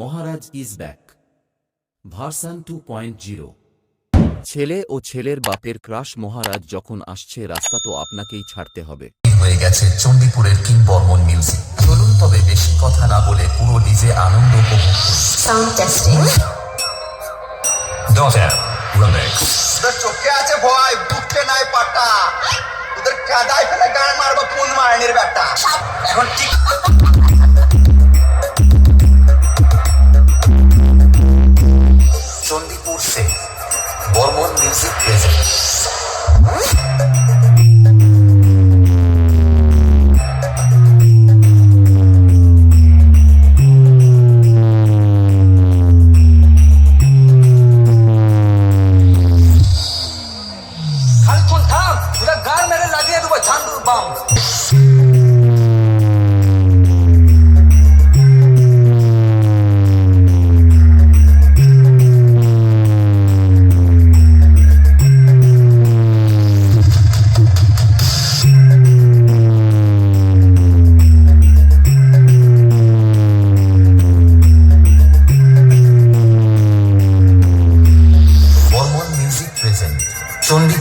Maharaj is back. Version two point zero. ছেলে ও ছেলের বাপের ক্রাশ মহারাজ যখন আসছে রাস্তা তো আপনাকেই ছাড়তে হবে। হয়ে গেছে চণ্ডীপুরের কিং বর্মন মিউজিক। চলুন তবে বেশি কথা না বলে পুরো নিজে আনন্দ উপভোগ করুন। Sound testing. রিমিক্স তোদের চোখে আছে ভয় বুকতে নাই পাটা তোদের কাদায় ফেলে গান মারবো কোন মায়নের ব্যাটা? এখন ঠিক বর্মন মিউজিক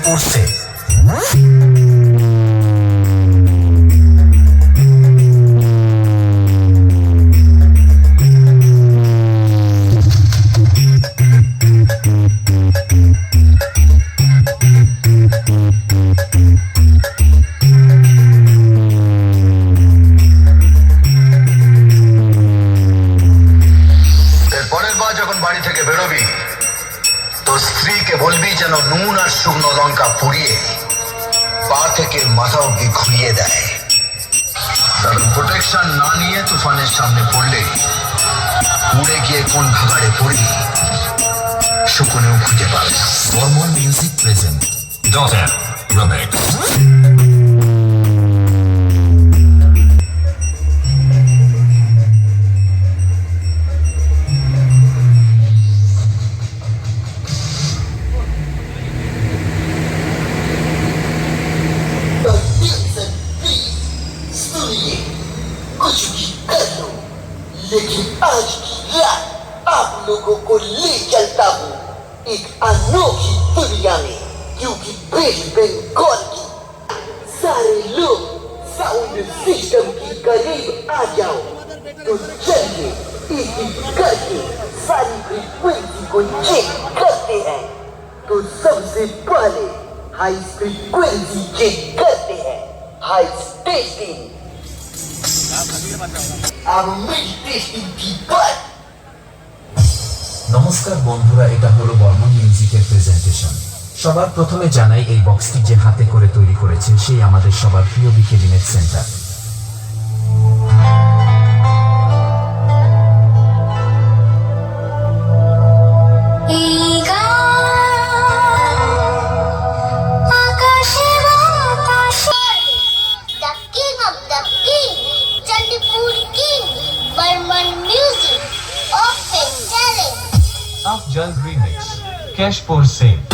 চণ্ডীপুর পা মাথা অব্দি ঘুরিয়ে দেয়। কারণ প্রোটেকশন না নিয়ে তুফানের সামনে পড়লে উড়ে গিয়ে কোন ভাগাড়ে পড়বি শুকনেও খুঁজে পাবে না। Barman music present. Dot app आप लोगों को ले चलता हूँ। एक अनोखी दुनिया में क्योंकि वेस्ट बंगाल की। सारे लोग साउंड सिस्टम के करीब आ जाओ। तो चलिए, एक एक करके सारी फ्रीक्वेंसी को चेक करते हैं। तो सबसे पहले हाई फ्रीक्वेंसी चेक करते हैं। हाई टेस्टिंग अब मिड टेस्टिंग की बात নমস্কার বন্ধুরা, এটা হলো বর্মন মিউজিকের প্রেজেন্টেশন সবার প্রথমে জানাই এই বক্সটি যে হাতে করে তৈরি করেছে সেই আমাদের সবার প্রিয় বিকেলিনের centre. Jal Remix. Cash for Sale.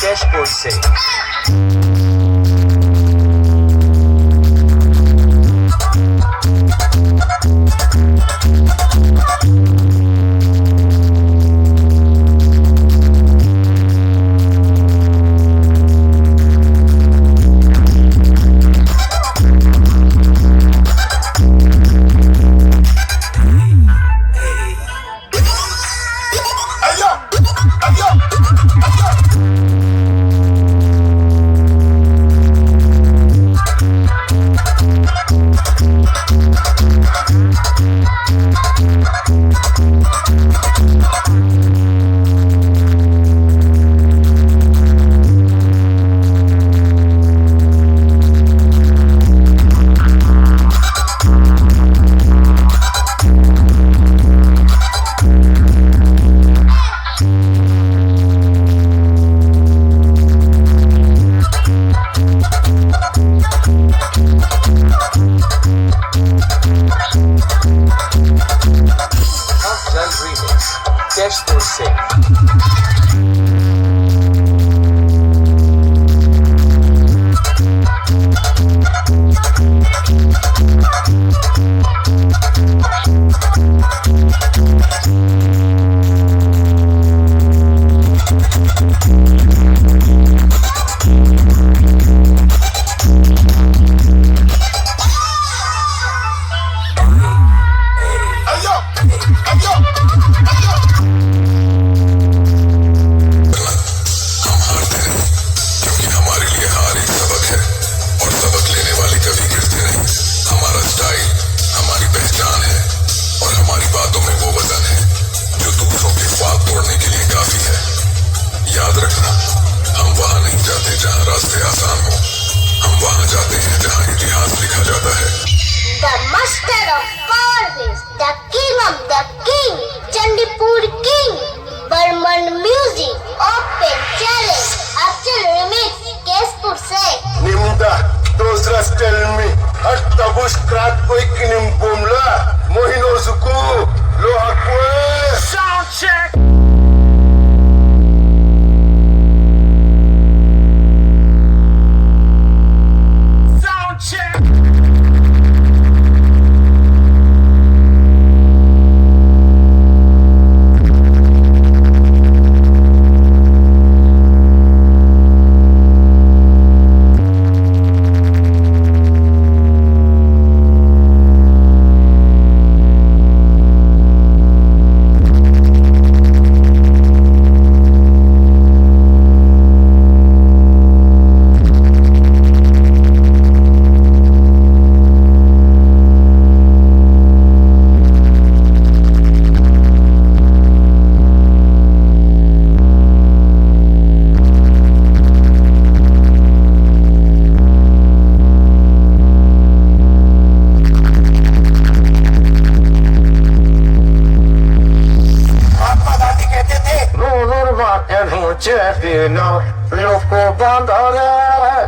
10%.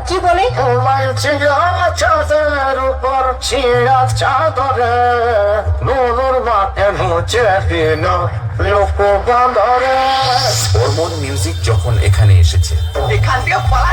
কি বলে চাঁদের উপর ছিয়া চাদরে নুনুর মাঠের হচ্ছে দিন লোক বান্ধরে হরমোন মিউজিক যখন এখানে এসেছে এখান থেকে পালা